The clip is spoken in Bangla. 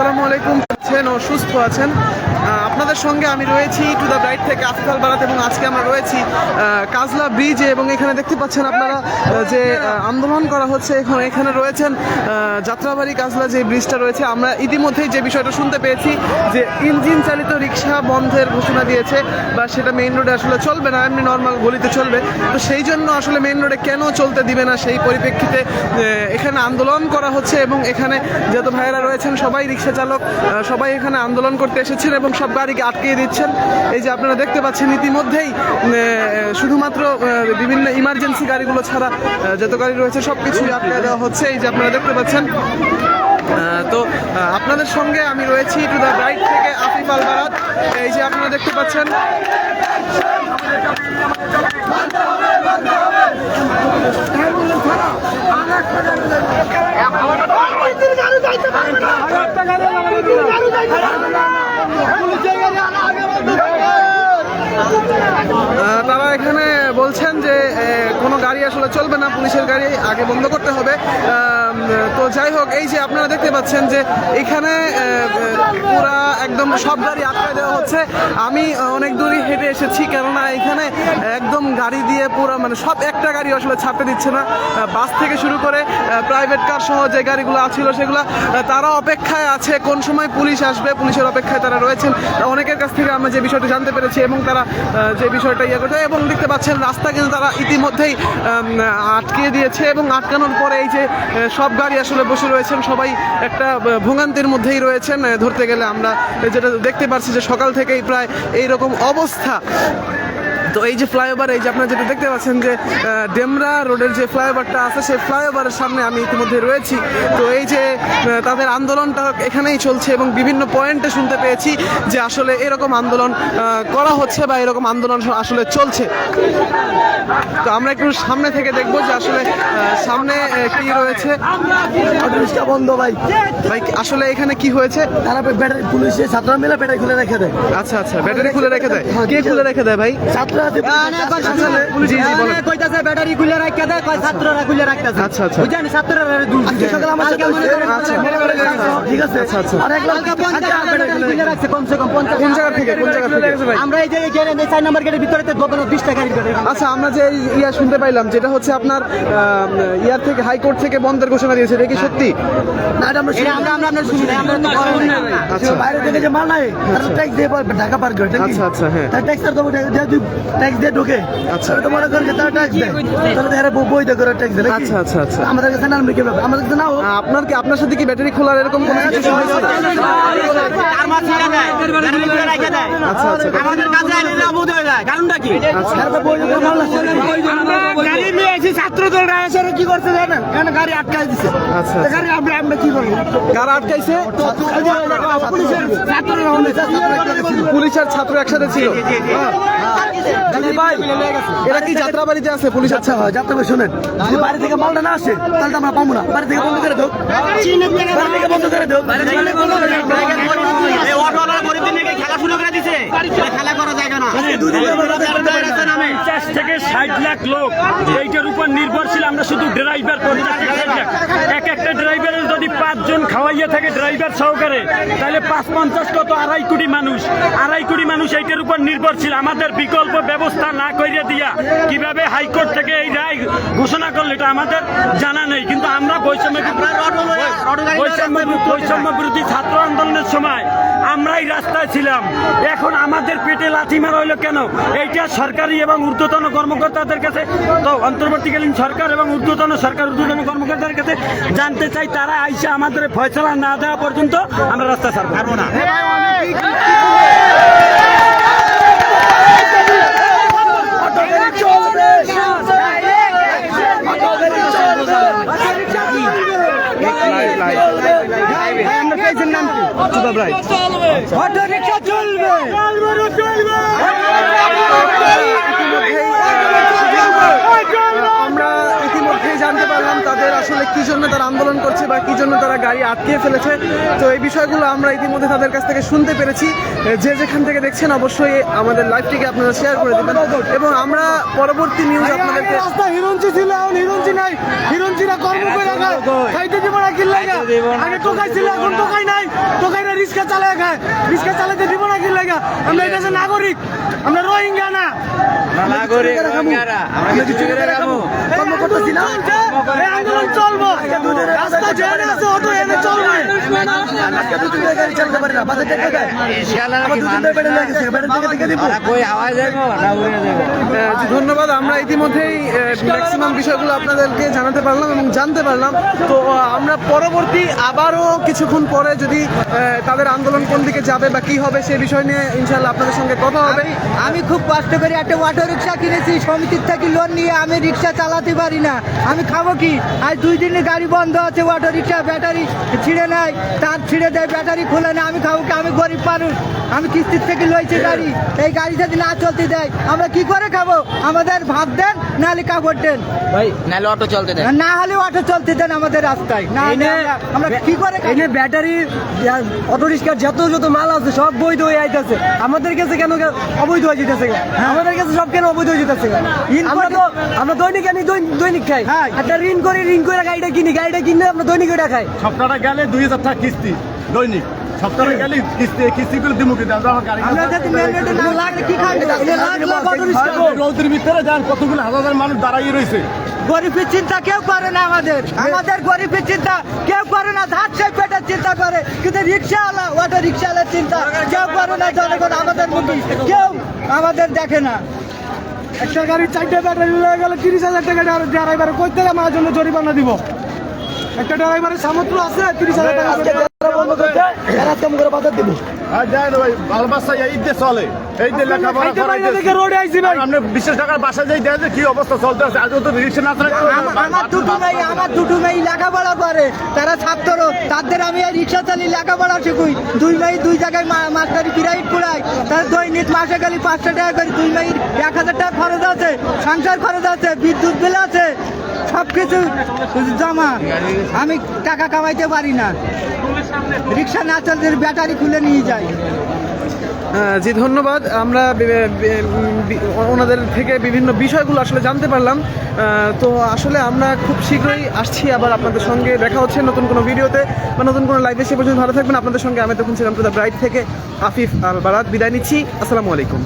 আসসালামু আলাইকুম আছেন ও সুস্থ আছেন আপনাদের সঙ্গে আমি রয়েছি টু দ্য ব্রাইট থেকে আফতাল বারাত এবং আজকে আমরা রয়েছি কাজলা ব্রিজে এবং এখানে দেখতে পাচ্ছেন আপনারা যে আন্দোলন করা হচ্ছে, এখন এখানে রয়েছেন যাত্রাবাড়ি কাজলা যে ব্রিজটা রয়েছে। আমরা ইতিমধ্যেই যে বিষয়টা শুনতে পেয়েছি, যে ইঞ্জিন চালিত রিক্সা বন্ধের ঘোষণা দিয়েছে, বা সেটা মেইন রোডে আসলে চলবে না, এমনি নর্মাল গলিতে চলবে। তো সেই জন্য আসলে মেইন রোডে কেন চলতে দিবে না, সেই পরিপ্রেক্ষিতে এখানে আন্দোলন করা হচ্ছে এবং এখানে যত ভাইয়েরা রয়েছেন, সবাই রিক্সা চালক সবাই এখানে আন্দোলন করতে এসেছেন এবং সব গাড়িকে আটকিয়ে দিচ্ছেন। এই যে আপনারা দেখতে পাচ্ছেন ইতিমধ্যেই শুধুমাত্র বিভিন্ন ইমার্জেন্সি গাড়িগুলো ছাড়া যত গাড়ি রয়েছে সব কিছুই আটকে দেওয়া হচ্ছে। এই যে আপনারা দেখতে পাচ্ছেন তো আপনাদের সঙ্গে আমি রয়েছি টু দ্য রাইট থেকে আফিফ আল বারাত এই যে আপনারা দেখতে পাচ্ছেন আহ, তারা এখানে বলছেন যে আহ, কোনো গাড়ি আসলে চলবে না, পুলিশের গাড়ি আগে বন্ধ করতে হবে। তো যাই হোক, এই যে আপনারা দেখতে পাচ্ছেন যে এখানে পুরা একদম সব গাড়ি আটকায় দেওয়া হচ্ছে। আমি অনেক দূরই হেঁটে এসেছি, কেননা এখানে একদম গাড়ি দিয়ে পুরো মানে সব একটা গাড়ি আসলে ছাড়তে দিচ্ছে না। বাস থেকে শুরু করে প্রাইভেট কার সহ যে গাড়িগুলো আছিল সেগুলো তারা অপেক্ষায় আছে কোন সময় পুলিশ আসবে, পুলিশের অপেক্ষায় তারা রয়েছেন। অনেকের কাছ থেকে আমরা যে বিষয়টা জানতে পেরেছি এবং তারা যে বিষয়টা ইয়ে করছে এবং দেখতে পাচ্ছেন রাস্তা কিন্তু তারা ইতিমধ্যেই আম, আটকিয়ে দিয়েছে এবং আটকানোর পরে এই যে সব গাড়ি আসলে বসে রয়েছেন। সবাই একটা ভোগান্তির মধ্যেই রয়েছেন। ধরতে গেলে আমরা যেটা দেখতে পাচ্ছি যে সকাল থেকেই প্রায় এইরকম অবস্থা। তো এই যে ফ্লাইওভার এই যে আপনারা যেটা দেখতে পাচ্ছেন যে ডেমরা রোডের যে ফ্লাইওভারটা আছে সেই ফ্লাইওভারের সামনে আমি ইতিমধ্যে রয়েছি। তো এই যে তাদের আন্দোলনটা এখানেই চলছে এবং বিভিন্ন পয়েন্টে শুনতে পেয়েছি যে আসলে এরকম আন্দোলন করা হচ্ছে বা এরকম আন্দোলন আসলে চলছে। তো আমরা একটু সামনে থেকে দেখব যে আসলে সামনে কি রয়েছে। বন্ধ ভাই। ভাই আসলে এখানে কি হয়েছে? তারা ব্যাটারি পুলিশে ছাত্ররা মিলে ব্যাটারি খুলে রেখে দেয়। আচ্ছা আচ্ছা ব্যাটারি খুলে রেখে দেয়। কে খুলে রেখে দেয় ভাই? ছাত্ররা ব্যাটারি রাখতে দেয় কয় ছাত্ররা রাখতেছে আচ্ছা, আচ্ছা। ছাত্ররা সকালে আমার সাথে কালকে করেন আচ্ছা। ঠিক আছে আচ্ছা, আচ্ছা। আর এক লাখ কালকে পঞ্চাশ হাজার ব্যাটারি খুলে রাখছে কমসে কম পঞ্চাশ কোন জায়গা থেকে কোন জায়গা থেকে? আমরা এই যে এই এই চার নম্বর গেটের ভিতরে দোকানে বিশ আচ্ছা আমরা যে ইয়া শুনতে পাইলাম যেটা হচ্ছে আপনার ইয়ার থেকে হাইকোর্ট থেকে বন্ধের ঘোষণা দিয়েছে এটা কি সত্যি? না এটা আমরা আমরা আমরা আমরা শুনি আমরা তো আচ্ছা। বাইরে থেকে যে মাল নাই তারা ট্যাক্স দিয়ে ঢাকা পার করে আচ্ছা, আচ্ছা, হ্যাঁ। তার ট্যাক্স ট্যাক্স দিয়ে ঢুকে আচ্ছা। তো মনে করেন যে তারা ট্যাক্স দেয় তাহলে এরা বৈধ করে ট্যাক্স দেয় আচ্ছা, আচ্ছা, আচ্ছা। আমাদের কাছে না কি ব্যাপার আমাদের কাছে না আপনার কি আপনার সাথে কি ব্যাটারি খোলার এরকম কোনো সিচুয়েশন হয়েছে আচ্ছা আচ্ছা আমাদের কাছে আইলে অবুধ হয়ে যায় কারণটা কি এরা বৈধ গাড়ি নিয়ে এসে ছাত্র দলরা এসে কি করছে জানেন এখানে গাড়ি আটকাই দিছে আচ্ছা গাড়ি আমরা আমরা কি করব কারা আটকাইছে পুলিশের ছাত্ররা অনেক পুলিশ আর ছাত্র একসাথে ছিল হ্যাঁ। ভাই এরা কি যাত্রাবাড়িতে আছে? পুলিশ আচ্ছা হয় করে শুনেন। যদি বাড়ি থেকে মালটা না আসে তাহলে আমরা পাবো না। বাড়ি থেকে বন্ধ করে দেও। বাড়ি থেকে বন্ধ করে দেও। এই অটোওয়ালারা গরিবদের নিয়ে খেলা শুরু করে দিছে? খেলা করা যায় না। পঞ্চাশ থেকে ষাট লাখ লোক। এইটার উপর নির্ভরশীল আমরা শুধু ড্রাইভার পঞ্চাশ থেকে ষাট লাখ এক একটা ড্রাইভারের যদি পাঁচজন খাওয়াইয়া থাকে ড্রাইভার সহকারে তাহলে পাঁচ পঞ্চাশ কত? আড়াই কোটি মানুষ। আড়াই কোটি মানুষ এইটার উপর নির্ভরশীল। আমাদের বিকল্প ব্যবস্থা না করিয়ে দিয়া কীভাবে হাইকোর্ট থেকে এই রায় ঘোষণা করলে এটা আমাদের জানা নেই। কিন্তু আমরা বৈষম্য বৈষম্য বৈষম্য বিরোধী ছাত্র আন্দোলনের সময় রাস্তায় ছিলাম? এখন আমাদের পেটে লাথি মারা হইল কেন? এইটা সরকারি এবং ঊর্ধ্বতন কর্মকর্তাদের কাছে তো অন্তর্বর্তীকালীন সরকার এবং ঊর্ধ্বতন সরকার, ঊর্ধ্বতন কর্মকর্তাদের কাছে জানতে চাই, তারা আইসা আমাদের ফয়সলা না দেওয়া পর্যন্ত আমরা রাস্তা ছাড়বো না। কি ভাই। অটো রিক্সা চলবে। আমরা ইতিমধ্যেই জানতে তাদের আসলে কি জন্য তারা আন্দোলন করছে বা কি জন্য তারা গাড়ি আটকিয়ে ফেলেছে? তো এই বিষয়গুলো আমরা ইতিমধ্যে তাদের কাছ থেকে শুনতে পেরেছি। যে যেখান থেকে দেখছেন অবশ্যই আমাদের লাইভটিকে আপনারা শেয়ার করে দেবেন। এবং আমরা পরবর্তী নিউজ আপনাদেরকে রাস্তা হিরঞ্চি ছিল এখন হিরঞ্চি নাই। হিরঞ্চিরা কর্ম করে খাইতে দিব না কি আগে টোকাই ছিল এখন টোকাই নাই। টোকাই না রিক্সা চালায় খায়। রিক্সা চালাতে দিব না আমরা এটা নাগরিক। আমরা রোহিঙ্গা না। নাগরিক আমরা কিছু করে চলবো। রাস্তা জেনে আছে অটো এনে চলবে। ধন্যবাদ, আমরা ইতিমধ্যেই ম্যাক্সিমাম বিষয়গুলো আপনাদেরকে জানাতে পারলাম এবং জানতে পারলাম। তো আমরা পরবর্তী আবারও কিছুক্ষণ পরে যদি তাদের আন্দোলন কোন দিকে যাবে বা কি হবে সে বিষয় নিয়ে ইনশাল্লাহ আপনাদের সঙ্গে কথা হবে। আমি আমি খুব কষ্ট করে একটা অটো রিক্সা কিনেছি, সমিতির থেকে লোন নিয়ে আমি রিক্সা চালাতে পারি না। আমি খাব কি? আজ দুই দিনে গাড়ি বন্ধ আছে অটো রিক্সা ব্যাটারি ছিঁড়ে নেয় তার ছিঁড়ে দেয় ব্যাটারি খুলে না আমি খাব আমি গরিব মানুষ আমি কিস্তির থেকে লইছি গাড়ি। এই গাড়ি যদি না চলতে দেয় আমরা কি করে খাব? আমাদের ভাত দেন নাহলে কাপড় দেন। নাহলে অটো চলতে দেন। না হলে অটো চলতে দেন আমাদের রাস্তায়। না আমরা- কি করে এনে ব্যাটারি অটো রিক্সার যত যত মাল আছে সব বৈধ হয়ে আইতেছে। আমাদের কাছে কেন অবৈধ হয়ে যেতেছে আমাদের কাছে সব কেন অবৈধ হয়ে যেতেছে আমরা তো আমরা দৈনিক আনি দৈনিক খাই। হ্যাঁ। একটা ঋণ করে ঋণ করে গাড়িটা কিনি গাড়িটা কিনে আমরা দৈনিক ওটা খাই। সপ্তাহটা গেলে দুই হাজার টাকা কিস্তি দৈনিক। সপ্তাহে গেলে কিস্তি কিস্তি করে দিমুখে দেন আমার গাড়ি আমরা যদি রোডে না লাগলে কি খাব এটা লাখ লাখ অটো রিক্সা রৌদ্রের ভিতরে যান কতগুলো হাজার হাজার মানুষ দাঁড়িয়ে রয়েছে গরিবের চিন্তা কেউ করে না আমাদের। আমাদের গরিবের চিন্তা কেউ করে না ধার সেই পেটের চিন্তা করে। কিন্তু রিক্সাওয়ালা অটো রিক্সাওয়ালার চিন্তা কেউ করে না জনগণ আমাদের মুখী। কেউ আমাদের দেখে না। একটা গাড়ির চারটে ব্যাটারি লেগে গেলে তিরিশ হাজার টাকা ড্রাইভার কই থেকে আমার জন্য জরিমানা দিব। একটা ড্রাইভারের সামর্থ্য আছে তিরিশ হাজার টাকা চলে। বিশেষ টাকার বাসা যাই কি অবস্থা চলতে আছে। আজ তো রিক্সা না আমার দুটো মেয়ে আমার দুটো মেয়ে লেখাপড়া করে। তারা ছাত্র তাদের আমি এই রিক্সা চালিয়ে লেখাপড়া শিখুই। দুই মেয়ে দুই জায়গায় মাস্টারি পিরাইট পড়াই তার দৈনিক মাসে গেলে পাঁচশো টাকা করে। দুই মেয়ের এক হাজার টাকা খরচ আছে সংসার খরচ আছে বিদ্যুৎ বিল আছে। সব কিছু জমা। আমি টাকা কামাইতে পারি না। রিক্সা না চলতে ব্যাটারি খুলে নিয়ে যাই জি, ধন্যবাদ। আমরা ওনাদের থেকে বিভিন্ন বিষয়গুলো আসলে জানতে পারলাম। তো আসলে আমরা খুব শীঘ্রই আসছি আবার আপনাদের সঙ্গে। দেখা হচ্ছে নতুন কোনো ভিডিওতে বা নতুন কোনো লাইভে সে পর্যন্ত ভালো থাকবেন। আপনাদের সঙ্গে আমি তখন ছিলাম টু দ্য ব্রাইট থেকে আফিফ আল বারাত বিদায় নিচ্ছি। আসসালামু আলাইকুম।